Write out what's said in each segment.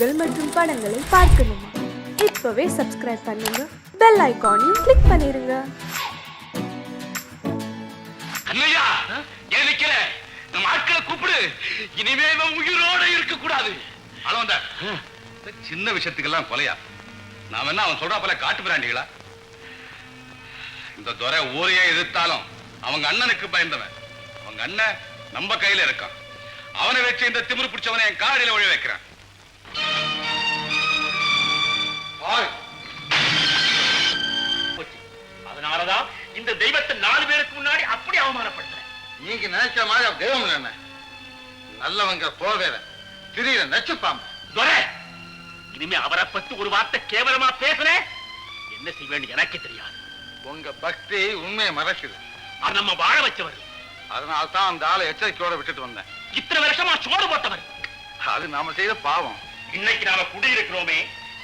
நிகழ்ச்சிகள் மற்றும் படங்களை பார்க்கணுமா? இப்பவே சப்ஸ்கிரைப் பண்ணுங்க. பெல் ஐகானையும் கிளிக் பண்ணிருங்க. அண்ணையா ஏன் நிக்கிற நம்ம ஆட்களை கூப்பிடு. இனிமே இவன் உயிரோட இருக்க கூடாது அளவந்த சின்ன விஷயத்துக்கெல்லாம் கொலையா? நாம என்ன அவன் சொல்றா போல காட்டு பிராண்டிகளா? இந்த துறை ஊரையே எதிர்த்தாலும் அவங்க அண்ணனுக்கு பயந்தவன். அவங்க அண்ணன் நம்ம கையில இருக்கான். அவனை வச்சு இந்த திமிரு பிடிச்சவனை என் காடியில ஒழி வைக்கிறான். அதனாலதான் இந்த தெய்வத்தை நாலு பேருக்கு முன்னாடி அப்படி அவமானப்படுத்துறேன். நீங்க நினைக்கிற மாதிரி தெய்வம் இல்லை என்ன? நல்லவங்க போவேற திடீர நச்சுப்பாம. துரை இனிமே அவரை பத்தி ஒரு வார்த்தை கேவலமா பேசுறேன் என்ன செய்வேன்னு எனக்கே தெரியாது. உங்க பக்தி உண்மையை மறைக்குது. அவர் நம்ம வாழ வச்சவர். அதனால தான் அந்த ஆளை எச்சரிக்கையோட விட்டுட்டு வந்தேன். இத்தனை வருஷமா சோறு போட்டவர். அது நாம செய்த பாவம். இன்னைக்கு நாம குடியிருக்கிறோமே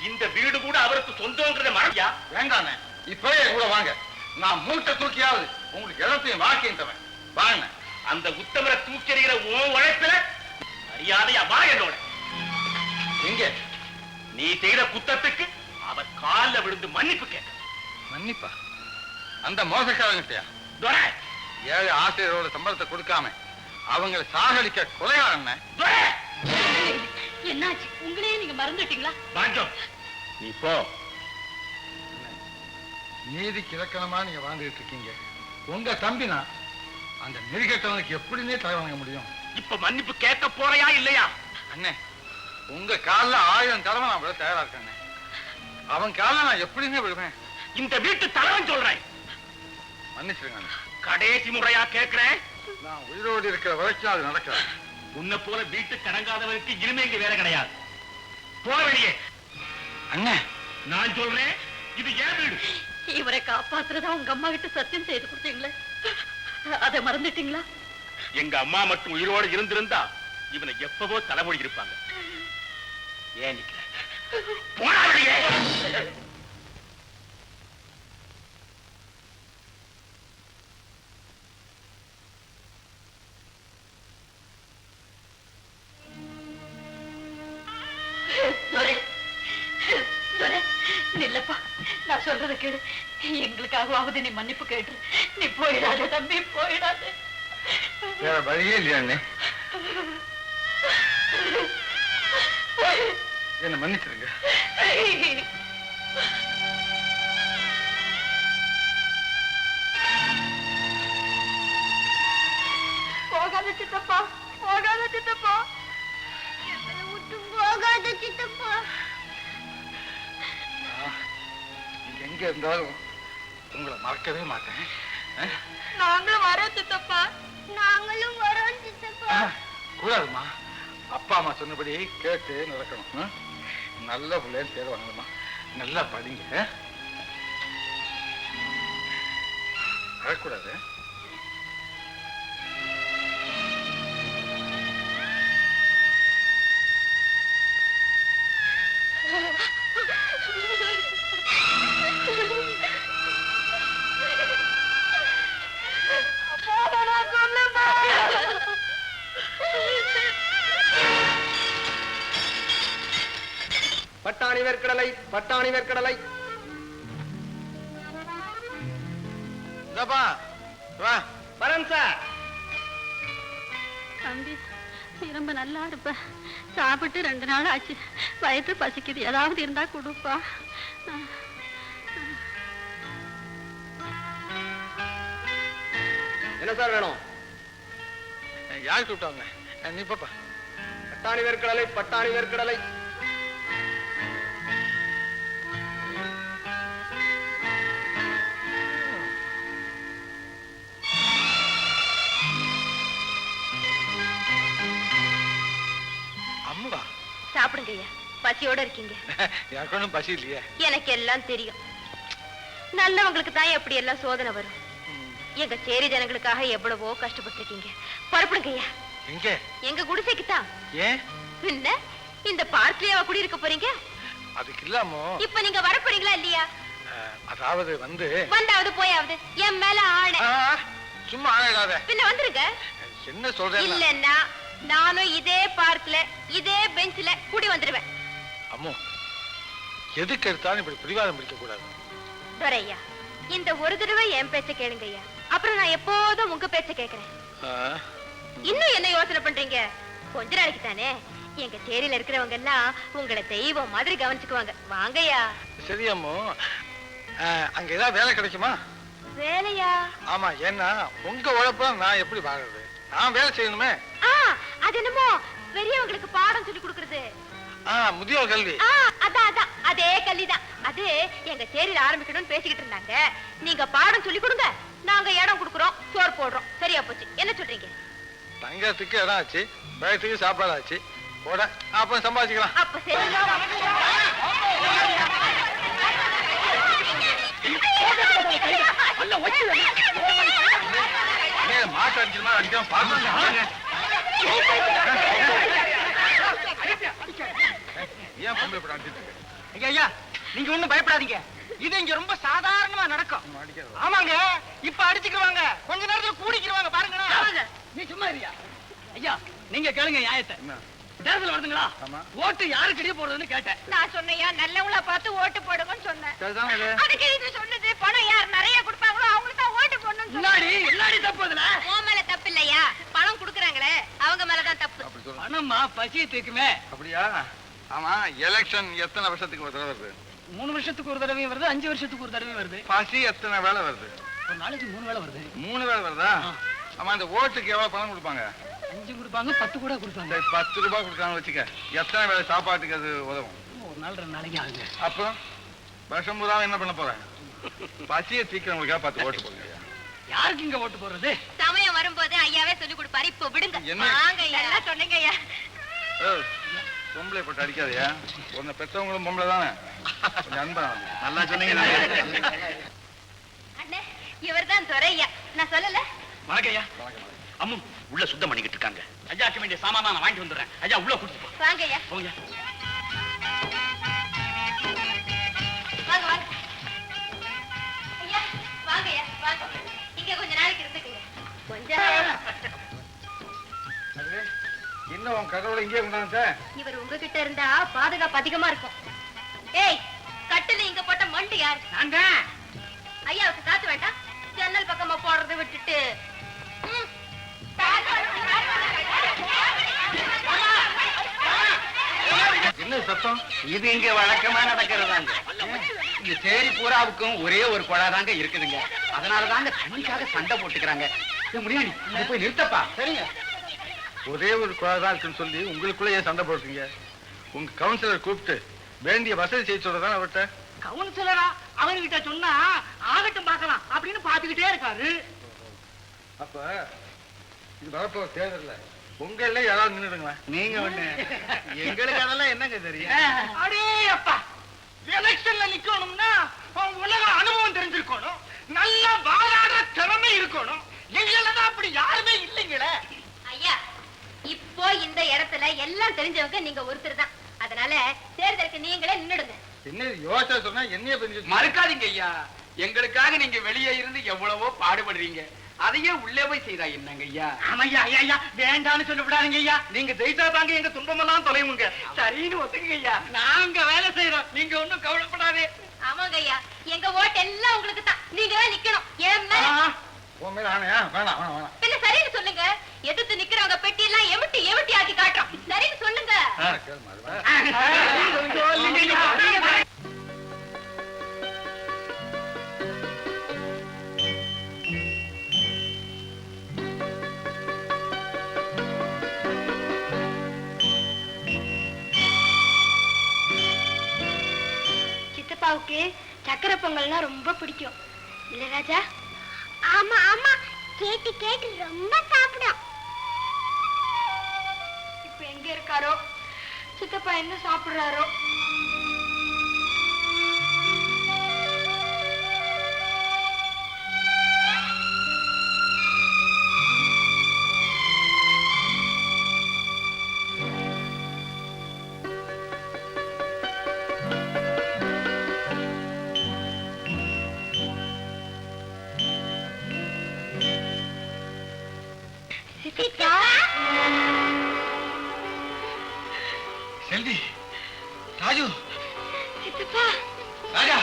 இந்த வீடு கூட அவருக்கு சொந்தங்கிறத மறந்தியா? வேண்டாண்ணே இப்பவே கூட வாங்க. நான் மூட்டை தூக்கியாவது உங்களுக்கு இடத்தையும் வாக்கியும் தரேன் வாங்க. அந்த உத்தமரை தூக்கி எறிகிற உன் உழைப்பில மரியாதையா வா என்னோட. எங்க? நீ செய்த குத்தத்துக்கு அவர் கால்ல விழுந்து மன்னிப்பு கேட்க மன்னிப்பா? அந்த மோசக்காரங்கிட்டயா? ஏழை ஆசிரியரோட சம்பளத்தை கொடுக்காம அவங்களை சாகடிக்க கொலையாளண்ணே துரை! என்னாச்சு? உங்களையே நீங்க மறந்துட்டீங்களா? பாஞ்சம் நீ போ. நீதி கிழக்கணமா நீங்க வாழ்ந்துட்டு இருக்கீங்க. உங்க தம்பினா அந்த நெறிகட்டவனுக்கு எப்படின்னே தலை வணங்க முடியும். இப்ப மன்னிப்பு கேட்க போறையா இல்லையா? அண்ணே உங்க கால்ல ஆயிரம் தடவை நான் விட தயாரா இருக்கேன் அவன் கால்ல நான் எப்படிங்க விடுவேன். இந்த வீட்டு தலைவன் சொல்றேன். மன்னிச்சிருங்க. கடைசி முறையா கேட்கிறேன். நான் உயிரோடு இருக்கிற வரைக்கும் அது நடக்காது. உன்னை போல வீட்டு கடங்காதவனுக்கு இனிமே இங்க வேலை கிடையாது. போற வெளியே அண்ணே. நான் சொல்றேன் இது ஏன் வீடு. இவரை காப்பாத்துறதா உங்க அம்மா கிட்ட சத்தியம் செய்து கொடுத்தீங்களே? அதை மறந்துட்டீங்களா? எங்க அம்மா மட்டும் உயிரோடு இருந்திருந்தா இவனை எப்பவோ தலைமொழி இருப்பாங்க. ஏன் நிக்கிற எங்களுக்காகவாவது நீ மன்னிப்பு கேட்டு. நீ போயிடாத தம்பி போயிடாத. வேற வழியே இல்லையா என்ன மன்னிச்சிருங்க. போகாத சித்தப்பா போகாத சித்தப்பா. விட்டு போகாத சித்தப்பா. எங்க இருந்தாலும் உங்களை மறக்கவே மாட்டேன்? நாங்களும் வரோம் சித்தப்பா. நாங்களும் வரோம் சித்தப்பா. ஆ, கூடாதும்மா. அப்பா அம்மா சொன்னபடி கேட்டு நடக்கணும்? நல்ல பிள்ளைன்னு பேர் வாங்கணுமா நல்லா படிங்க. ஆ? வேர்க்கடலை பட்டாணி வேர்க்கடலை வரேன் சார். தம்பி நீ ரொம்ப நல்லா இருப்ப. சாப்பிட்டு ரெண்டு நாள் ஆச்சு. வயிற்று பசிக்குது. ஏதாவது இருந்தா கொடுப்பா. என்ன சார் வேணும்? யார் கூப்பிட்டாங்க நீ பாப்பா. பட்டாணி வேர்க்கடலை பட்டாணி வேர்க்கடலை சாப்பிடுங்க ஐயா பசியோட இருக்கீங்க. எனக்கு ஒன்றும் பசி இல்லையே. எனக்கு எல்லாம் தெரியும். நல்லவங்களுக்கு தான் எப்படி எல்லாம் சோதனை வரும். எங்க சேரி ஜனங்களுக்காக எவ்வளவோ கஷ்டப்பட்டிருக்கீங்க. புறப்படுங்க ஐயா எங்க? எங்க குடிசைக்கு தான். ஏன்? பின்ன இந்த பார்க்லயாவா குடியிருக்க போறீங்க? அதுக்கு இல்லாமோ? இப்ப நீங்க வர போறீங்களா இல்லையா? அதாவது வந்து வந்தாவது போயாவது. என் மேல ஆணை. சும்மா ஆயிடாத பின்ன வந்துருங்க. என்ன சொல்றேன் இல்லன்னா நானும் பார்க்ல இதே பெஞ்ச்ல குடி வந்துருவேன் அம்மோ எதுக்கு எடுத்தாலும் இப்படி பிடிவாதம் பிடிக்க கூடாது. துரையா இந்த ஒரு தடவை என் பேச்ச கேளுங்க ஐயா அப்புறம் நான் எப்போதும் உங்க பேச்ச கேக்குறேன் இன்னும் என்ன யோசனை பண்றீங்க? கொஞ்ச நாளைக்கு தானே. எங்க சேரியில இருக்கிறவங்க எல்லாம் உங்களை தெய்வம் மாதிரி கவனிச்சுக்குவாங்க. வாங்கய்யா. சரி அம்மோ. அங்க ஏதாவது வேலை கிடைக்குமா? வேலையா? ஆமா ஏன்னா உங்க உழைப்ப நான் எப்படி வாங்குறது நான் வேலை செய்யணுமே. அது என்னமோ பெரியவங்களுக்கு பாடம் சொல்லி கொடுக்கறது. ஆ முதியோர் கல்வி. ஆ அதான் அதான். அதே கல்விதான். அது எங்க சேரியில ஆரம்பிக்கணும்னு பேசிக்கிட்டு இருந்தாங்க. நீங்க பாடம் சொல்லி கொடுங்க. நாங்க இடம் கொடுக்குறோம். சோறு போடுறோம். சரியா போச்சு. என்ன சொல்றீங்க? தங்கறதுக்கு இடம் ஆச்சு. பயத்துக்கு சாப்பாடு ஆச்சு. போட அப்புறம் சம்பாதிக்கலாம் அப்ப சரி. மாட்டு அடிக்கணுமா அடிக்காம பாருங்க ஏன் பொம்பளை படம் அடிச்சிட்டு இருக்க? ஐயா ஐயா நீங்க ஒண்ணும் பயப்படாதீங்க. இது இங்க ரொம்ப சாதாரணமா நடக்கும். ஆமாங்க இப்ப அடிச்சுக்குவாங்க கொஞ்ச நேரத்துல கூடிக்கிருவாங்க பாருங்க நீ சும்மா இருயா ஐயா நீங்க கேளுங்க நியாயத்தை? தேர்தல் வருதுங்களா? ஆமா. ஓட்டு யாருக்கு இடையே போடுறதுன்னு கேட்டேன். நான் சொன்னையா நல்லவங்களா பார்த்து ஓட்டு போடுங்கன்னு சொன்னேன்? அதுக்கு இது சொன்னது பணம் யார் நிறைய கொடுப்பாங்களோ அவங்களுக்கு தான் ஓட்டு போடணும்னு முன்னாடி எல்லாடி தப்பு அதுல உன் மேல தப்பு இல்லையா பணம் கொடுக்குறாங்களே அவங்க மேலதான் தப்பு அப்படி சொல்லு. பணம்மா பசியை தீர்க்குமே. அப்படியா? ஆமா எலெக்ஷன் எத்தனை வருஷத்துக்கு ஒரு தடவை வருது? மூணு வருஷத்துக்கு ஒரு தடவையும் வருது அஞ்சு வருஷத்துக்கு ஒரு தடவையும் வருது. பசி எத்தனை வேலை வருது? ஒரு நாளைக்கு மூணு வேளை வருது. மூணு வேலை வருதா? ஆமா அந்த ஓட்டுக்கு எவ்வளவு பணம் கொடுப்பாங்க? அஞ்சு கொடுப்பாங்க பத்து கூட கொடுப்பாங்க. பத்து ரூபாய் கொடுத்தாங்க வச்சுக்க எத்தனை வேலை சாப்பாட்டுக்கு அது உதவும்? ஒரு நாள் ரெண்டு நாளைக்கு ஆகுங்க. அப்புறம் வருஷம் பூரா என்ன பண்ண போறேன்? பசியை சீக்கிரங்களுக்காக பத்து ஓட்டு போடுங்க. யாருக்கு இங்க ஓட்டு போடுறது? சமயம் வரும்போது ஐயாவே சொல்லி கொடுப்பாரு. இப்ப விடுங்க? வாங்க ஐயா. சொன்னீங்க ஐயா. பொம்பளை போட்டு அடிக்காதயா. உன்னை பெற்றவங்களும் பொம்பளை தானே. அன்பா. நல்லா சொன்னீங்க. அண்ணே இவர்தான் துரையா நான் சொல்லல. வணக்கம் ஐயா. அம்மு உள்ள சுத்தம் பண்ணிக்கிட்டு இருக்காங்க. ஐயாக்கு வேண்டிய சாமான் நான் வாங்கிட்டு வந்துடுறேன். ஐயா உள்ள போ. வாங்க ஐயா. போங்க இங்க கொஞ்ச நாளைக்கு இருந்துக்குங்க. கொஞ்சம் அது, இன்னும் உன் கடவுளை இங்கே கொண்டாந்து இவர் உங்ககிட்ட இருந்தா பாதுகாப்பு அதிகமா இருக்கும். ஏய் கட்டுல இங்க போட்ட மண்டு யாரு? நாங்க? ஐயாவுக்கு காத்து வேண்டாம். ஜன்னல் பக்கமா போடுறதை விட்டுட்டு. என்ன சத்தம்? இது இங்க வழக்கமா நடக்கிறதாங்க. இந்த சேரி பூராவுக்கும் ஒரே ஒரு குழா தாங்க இருக்குதுங்க. அதனாலதாங்க தண்ணிக்காக சண்டை போட்டுக்கிறாங்க. முடியாது போய் நிறுத்தப்பா. சரிங்க. ஒரே ஒரு தான் இருக்குன்னு சொல்லி உங்களுக்குள்ள ஏன் சண்டை போடுறீங்க? உங்க கவுன்சிலர் கூப்பிட்டு வேண்டிய வசதி செய்ய சொல்றதான அவர்கிட்ட? கவுன்சிலரா அவர்கிட்ட சொன்னா ஆகட்டும் பார்க்கலாம் அப்படின்னு பாத்துக்கிட்டே இருக்காரு. அப்ப இது வரப்போற தேர்தல்ல உங்கள யாராவது நின்னுடுங்களேன் நீங்க ஒண்ணு. எங்களுக்கு அதெல்லாம் என்னங்க தெரியும்? அடே அப்பா எலெக்ஷன்ல நிக்கணும்னா உலக அனுபவம் தெரிஞ்சிருக்கணும். நல்லா வாழாடுற திறமை இருக்கணும். எங்கள தான் அப்படி யாருமே இல்லைங்களே. ஐயா இப்போ இந்த இடத்துல எல்லாம் தெரிஞ்சவங்க நீங்க ஒருத்தர் தான். அதனால தேர்தலுக்கு நீங்களே நின்னுடுங்க. என்ன யோசனை சொன்னா என்னைய மறுக்காதீங்க ஐயா. எங்களுக்காக நீங்க வெளியே இருந்து எவ்வளவோ பாடுபடுறீங்க. அதையே உள்ளே போய் செய்தா என்னங்க ஐயா? ஆமையா ஐயா ஐயா வேண்டாம்னு சொல்லப்படாதீங்க ஐயா. நீங்க ஜெயிச்சா தாங்க எங்க துன்பமெல்லாம் தொலைவுங்க. சரின்னு ஒத்துக்குங்க ஐயா. நாங்க வேலை செய்யறோம் நீங்க ஒண்ணும் கவலைப்படாதே. ஆமாங்க ஐயா. எங்க ஓட்டு எல்லாம் உங்களுக்கு தான். நீங்க தான் நிக்கணும் ஏன் பின்ன சரின்னு சொல்லுங்க. எதிர்த்து நிக்கிறவங்க பெட்டி எல்லாம் எமிட்டி எமிட்டி ஆக்கி காட்டுறோம். சரின்னு சொல்லுங்க. சித்தப்பாவுக்கு சக்கரை பொங்கல்னா ரொம்ப பிடிக்கும். இல்ல ராஜா? ஆமா ஆமா. கேட்டு கேட்டு ரொம்ப சாப்பிடும். இப்ப எங்க இருக்காரோ? சித்தப்பா என்ன சாப்பிடுறாரோ? செல்வி ராஜு. சித்தப்பா ராஜா.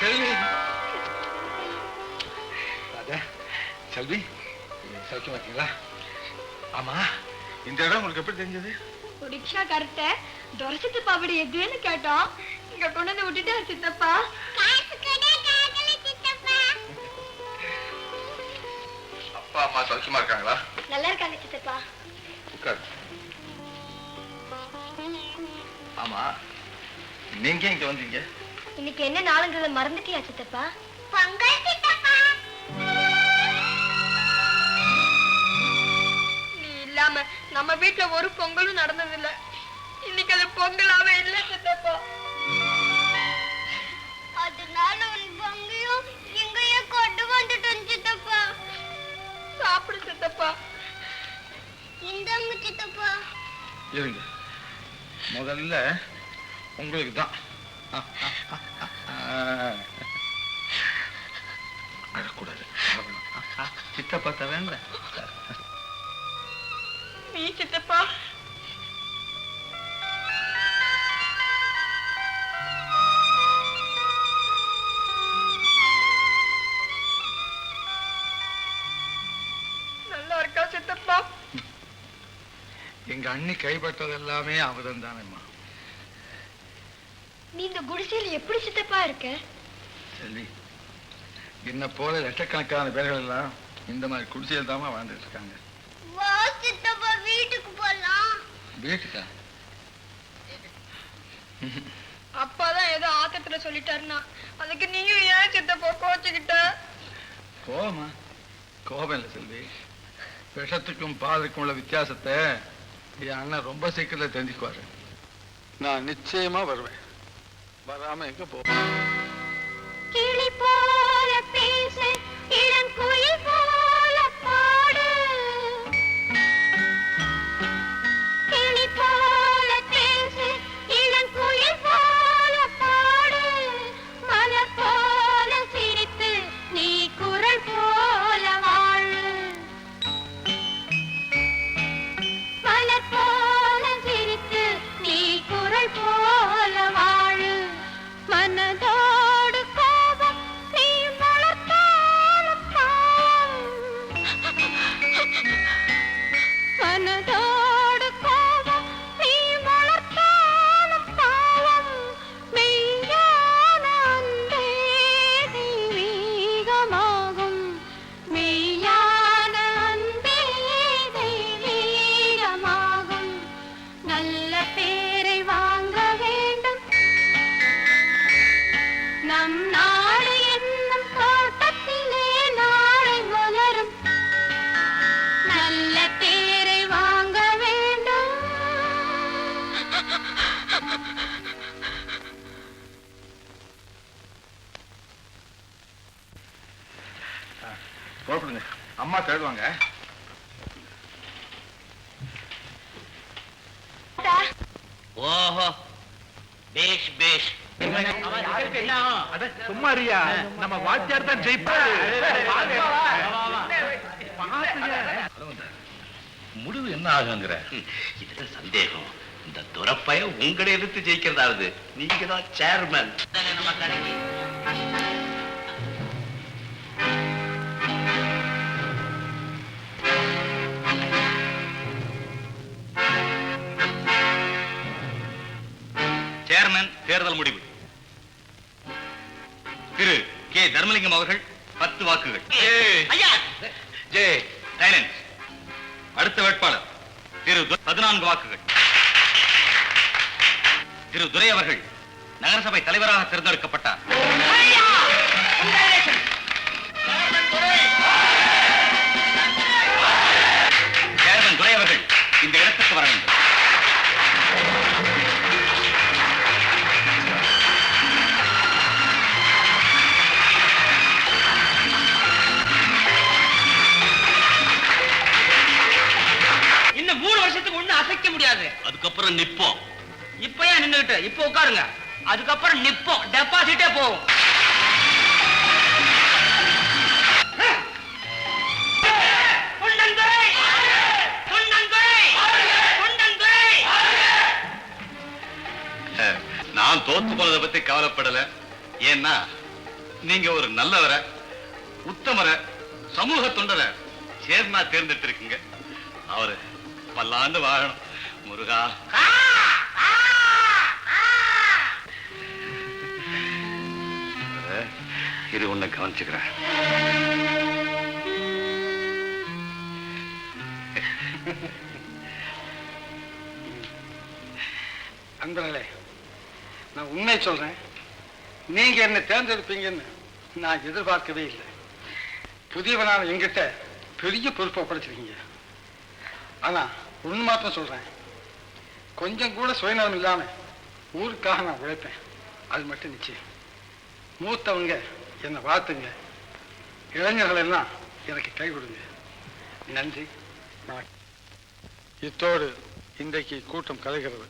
செல்வி. ராஜா செல்வி சௌக்கியமா இருக்கீங்களா ஆமா இந்த இடம் உங்களுக்கு எப்படி தெரிஞ்சது? ரிக்ஷா கரெக்ட துரை சித்தப்பா அப்படி எதுன்னு கேட்டோம். இங்க கொண்டு வந்து விட்டுட்டாரு சித்தப்பா. அம்மா சௌக்கியமா இருக்காங்களா? நல்லா இருக்காங்க சித்தப்பா. உட்கார். ஆமா நீங்க இங்க வந்தீங்க? இன்னைக்கு என்ன நாளுங்கிறத மறந்துட்டியா சித்தப்பா? பொங்கல் சித்தப்பா. நீ இல்லாம நம்ம வீட்ல ஒரு பொங்கலும் நடந்தது இல்ல இன்னைக்கு அது பொங்கலாவே இல்ல சித்தப்பா. சாப்பிடு சித்தப்பா. இந்தாங்க சித்தப்பா. இருங்க. முதல்ல உங்களுக்கு தான் அழக்கூடாது. சித்தப்பா தரேன் நீ சித்தப்பா. எங்க அண்ணி கைப்பட்டது எல்லாமே அவதம் தானேம்மா. நீ இந்த குடிசையில எப்படி சித்தப்பா இருக்க? செல்வி என்ன போல லட்சக்கணக்கான பேர்கள் எல்லாம் இந்த மாதிரி குடிசையில் தாமா வாழ்ந்துட்டு இருக்காங்க. வீட்டுக்கு போலாம். வீட்டுக்கா? அப்பா தான் ஏதோ ஆத்தத்துல சொல்லிட்டாருன்னா அதுக்கு நீயும் ஏன் சித்தப்பா கோச்சுக்கிட்ட? கோபமா கோபம் இல்லை செல்வி. விஷத்துக்கும் பாலுக்கும் உள்ள வித்தியாசத்தை என் அண்ணன் ரொம்ப சீக்கிரத்தில் தெரிஞ்சுக்குவாரு. நான் நிச்சயமா வருவேன். வராம எங்க போ. ஓஹோ. பேஷ் பேஷ். சும்மா இருயா நம்ம வாத்தியார் தான் முடிவு என்ன ஆகுங்கிற? இதுல சந்தேகம். இந்த துரப்பைய உங்களை எதிர்த்து ஜெயிக்கிறதாவது நீங்க தான் சேர்மன் சேர்மன் பதினான்கு வாக்குகள். திரு துரை அவர்கள் நகரசபை தலைவராக தேர்ந்தெடுக்கப்பட்டார். சேர்மன் துரை அவர்கள் இந்த இடத்துக்கு வர வேண்டும். அசைக்க முடியாது. அதுக்கப்புறம் நிப்போம். இப்ப ஏன் நின்னுகிட்டு இப்ப உட்காருங்க. அதுக்கப்புறம் நிப்போம். டெபாசிட்டே போகும்! நான் தோத்து போனதை பத்தி கவலைப்படல. ஏன்னா நீங்க ஒரு நல்லவரை உத்தமரை சமூக தொண்டரை சேர்னா தேர்ந்தெடுத்திருக்கீங்க. அவரு பல்லாண்டு வாழணும். முருகா. இது உன்னை கவனிச்சுக்கிறேன். அன்பர்களே நான் உண்மை சொல்றேன். நீங்க என்ன தேர்ந்தெடுப்பீங்கன்னு நான் எதிர்பார்க்கவே இல்லை. புதியவனான எங்கிட்ட பெரிய பொறுப்பை படைச்சிருக்கீங்க ஆனா ஒண்ணு மாத்திரம் சொல்றேன். கொஞ்சம் கூட சுயநலம் இல்லாம ஊருக்காக நான் உழைப்பேன். அது மட்டும் நிச்சயம். மூத்தவங்க என்னை வாழ்த்துங்க இளைஞர்கள் எல்லாம் எனக்கு கை கொடுங்க. நன்றி. வணக்கம். இத்தோடு இன்றைக்கு கூட்டம் கலைகிறது.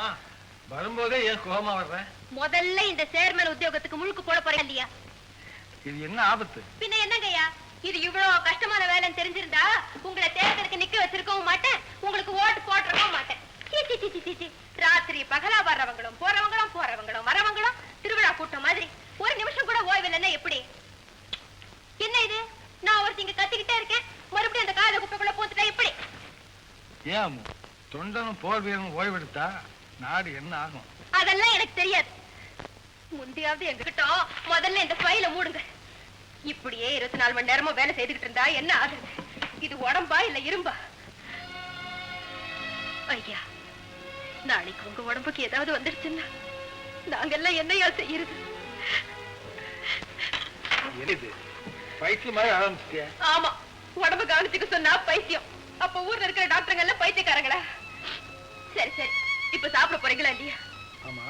ஆமா. வரும்போதே ஏன் கோபமா வர்றேன் முதல்ல இந்த சேர்மன் உத்தியோகத்துக்கு முழுக்கு போட போறேன் இல்லையா இது என்ன ஆபத்து? பின்ன என்னங்கய்யா இது இவ்வளவு கஷ்டமான வேலைன்னு தெரிஞ்சிருந்தா உங்களை தேர்தலுக்கு நிக்க வச்சிருக்கவும் மாட்டேன். உங்களுக்கு ஓட்டு போட்டுறவும் மாட்டேன். ராத்திரி பகலா வர்றவங்களும் போறவங்களும் போறவங்களும் வரவங்களும் திருவிழா கூட்டம் மாதிரி ஒரு நிமிஷம் கூட ஓய்வு இல்லைன்னா எப்படி? என்ன இது? நான் ஒருத்தி இங்க கத்திக்கிட்டே இருக்கேன். மறுபடியும் அந்த காத குப்பைக்குள்ள போத்துட்டா எப்படி? ஏன் தொண்டனும் போர் வீரனும் ஓய்வெடுத்தா நாடு என்ன ஆகும்? அதெல்லாம் எனக்கு தெரியாது. முந்தையாவது எங்ககிட்ட முதல்ல இந்த ஃபைல மூடுங்க. இப்படியே இருபத்தி நாலு மணி நேரமும் வேலை செய்துகிட்டு இருந்தா என்ன ஆகுது? இது உடம்பா இல்ல இரும்பா? ஐயா நாளைக்கு உங்க உடம்புக்கு ஏதாவது வந்துடுச்சுன்னா நாங்கெல்லாம் என்னையா செய்யறது? பைத்தியம் மாதிரி ஆரம்பிச்சிட்டியா? ஆமா உடம்பு கவனிச்சுக்க சொன்னா பைத்தியம். அப்ப ஊர்ல இருக்கிற டாக்டருங்க எல்லாம் பைத்தியக்காரங்களா? சரி சரி. இப்ப சாப்பிட போறீங்களா இல்லையா? ஆமா.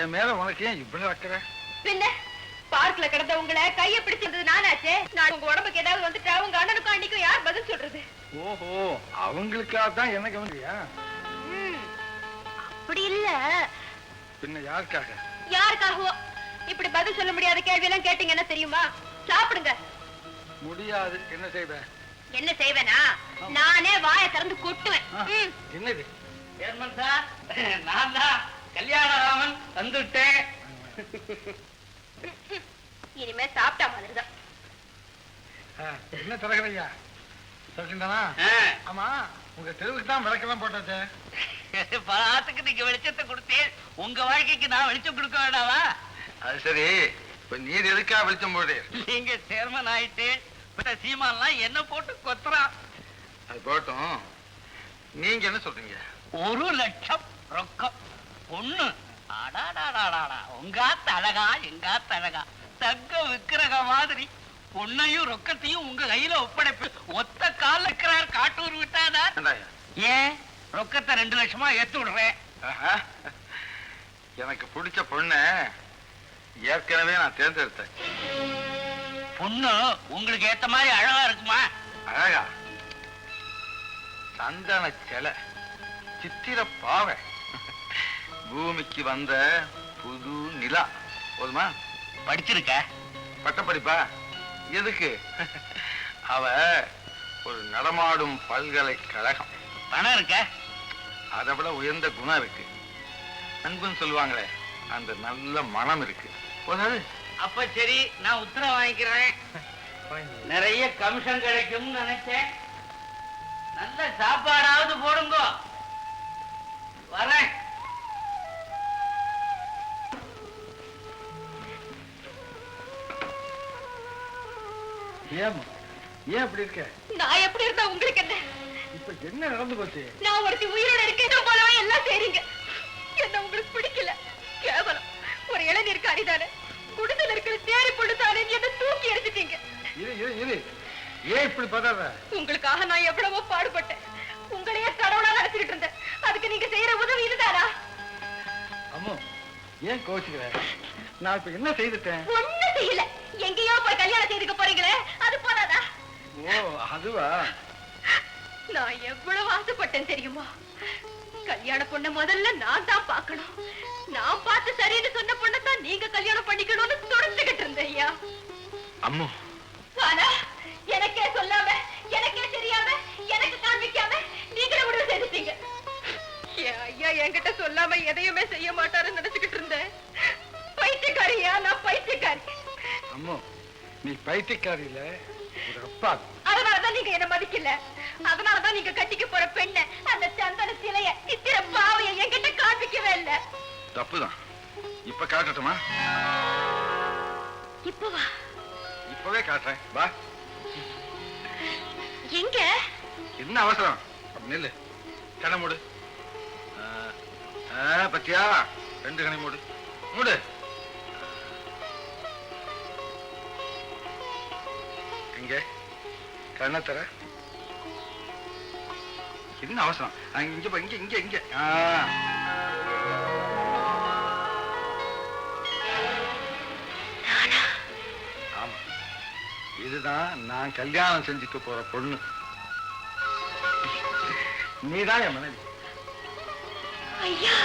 என் மேல உனக்கு ஏன் இவ்வளவு அக்கறை? பின்ன பார்க்ல கிடந்த உங்களை கைய பிடிச்சிருந்தது நானாச்சே. நான் உங்க உடம்புக்கு ஏதாவது வந்துட்டா உங்க அண்ணனுக்கும் அன்னைக்கும் யார் பதில் சொல்றது? ஓஹோ அவங்களுக்காக தான் என்ன கவனியா அப்படி இல்ல. பின்ன யாருக்காக? யாருக்காகவோ? இப்படி பதில் சொல்ல முடியாத கேள்வி எல்லாம் கேட்டீங்கன்னா தெரியுமா? சாப்பிடுங்க. முடியாது. என்ன செய்வேன் என்ன செய்வேனா? நானே வாயை திறந்து கொட்டுவேன். என்னது? சேர்மன் சார் நான் தான். கல்யாணராமன் வந்துட்டேன். இனிமே சாப்பிட்டா மாதிரிதான் என்ன திறக்கின்றானா? ஆ. ஆமா உங்க தெருவுக்கு தான் விளக்கெல்லாம் போட்டாச்சே. பாத்துக்கு நீங்க வெளிச்சத்தை கொடுத்தேன் உங்க வாழ்க்கைக்கு நான் வெளிச்சம் கொடுக்க வேண்டாவா அது சரி. இப்ப நீர் எதுக்கா வெளிச்சம் போடு நீங்க சேர்மன் ஆயிட்டு சீமான்லாம் என்ன போட்டு கொத்துறான். அது போட்டும். நீங்க என்ன சொல்றீங்க? ஒரு லட்சம் ரொக்கம். பொண்ணு அடாடாடாடாடா. உங்காத்த அழகா எங்காத்த அழகா தங்க விக்கிரக மாதிரி. பொண்ணையும் ரொக்கத்தையும் உங்க கையில ஒப்படைப்பு. ஒத்த கால் இருக்கிறார் காட்டூர் விட்டாதா? ஏன்? ரொக்கத்தை ரெண்டு லட்சமா ஏத்து விடுறேன். எனக்கு பிடிச்ச பொண்ண ஏற்கனவே நான் தேர்ந்தெடுத்தேன். பொண்ணு உங்களுக்கு ஏத்த மாதிரி அழகா இருக்குமா? அழகா. சந்தன சிலை. சித்திர பாவை பூமிக்கு வந்த புது நிலா. போதுமா? படிச்சிருக்க. பட்டப்படிப்பா எதுக்கு? அவ ஒரு நடமாடும் பல்கலைக்கழகம். பணம் இருக்க? அதை விட உயர்ந்த குணம் இருக்கு. அன்புன்னு சொல்லுவாங்களே அந்த நல்ல மனம் இருக்கு. போதாது. அப்ப சரி நான் உத்தரவு வாங்கிக்கிறேன். நிறைய கமிஷன் கிடைக்கும்னு நினைச்சேன். நல்ல சாப்பாடாவது போடுங்க. வரேன். ஏம்மா ஏன் அப்படி இருக்க? நான் எப்படி இருந்தா உங்களுக்கு என்ன? இப்ப என்ன நடந்து போச்சு? நான் ஒருத்தி உயிரோட இருக்கேன் போலவே எல்லாம் செய்றீங்க என்ன உங்களுக்கு பிடிக்கல? கேவலம். ஒரு இளைஞருக்கு அரிதானே? குடிசையில் இருக்கிற தேடி பொழுதானே என்ன தூக்கி எரிஞ்சிட்டீங்க இரு இரு இரு. ஏன் இப்படி உங்களுக்காக நான் எவ்வளவோ பாடுபட்டேன். ஏன் கோச்சுக்கிற நான் இப்ப என்ன செய்துட்டேன்? ஒண்ணு செய்யல. எங்கேயோ போய் கல்யாணம் செய்துக்க போறீங்களே அது போதாதா? ஓ அதுவா? நான் எவ்வளவு ஆசைப்பட்டேன் தெரியுமா? கல்யாண பொண்ண முதல்ல நான் தான் பார்க்கணும். நான் பார்த்து சரின்னு சொன்ன பொண்ணை தான் நீங்க கல்யாணம் பண்ணிக்கணும்னு துடைச்சுக்கிட்டு இருந்தேன் ஐயா அம்மோ. ஆனா எனக்கே சொல்லாம எனக்கே தெரியாம எனக்கு காண்பிக்காம நீங்களே முடிவு செய்துட்டீங்க. ஐயா என்கிட்ட சொல்லாம எதையுமே செய்ய மாட்டாருன்னு நினைச்சுக்கிட்டு இருந்தேன். பைத்தியக்காரியா? நான் பைத்தியக்காரி. அம்மோ நீ பைத்தியக்காரி இல்ல ஒரு அப்பா அதனாலதான் நீங்க என்ன மதிக்கல. அதனாலதான் நீங்க கட்டிக்க போற பெண்ண அந்த சந்தன சிலைய பாவைய என்கிட்ட காண்பிக்கவே இல்ல. தப்புதான். இப்ப காட்டட்டுமா? இப்பவா இப்பவே காட்டுறேன். வா. எங்க? என்ன அவசரம்? நில்லு. கண்ணை மூடு. பத்தியா? ரெண்டு கணை மூடு. மூடு. இங்க கண்ணை தர என்ன அவசரம்? இங்க இங்க இங்க இங்க. ஆமா. இதுதான் நான் கல்யாணம் செஞ்சுக்க போற பொண்ணு. நீதான் என் மனைவி. ஐயா